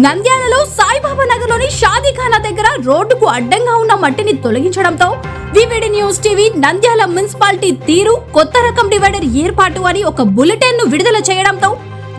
నంద్యాలలో సాయిబాబా నగర్లోని షాదీఖానా దగ్గర రోడ్డుకు అడ్డంగా ఉన్న మట్టిని తొలగించడంతో VVD news TV Nandyal municipality తీరు కొత్త రకం డివైడర్ ఏర్పాటు అని ఒక బులెటిన్ను విడుదల చేయడంతో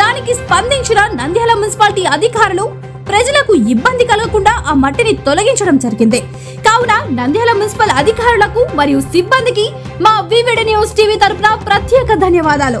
దానికి స్పందించిన నంద్యాల మున్సిపాలిటీ అధికారులు ప్రజలకు ఇబ్బంది కలగకుండా ఆ మట్టిని తొలగించడం జరిగింది. కావున నంద్యాల మున్సిపల్ అధికారులకు మరియు సిబ్బందికి మా వివిడి న్యూస్ టీవీ తరపున ప్రత్యేక ధన్యవాదాలు.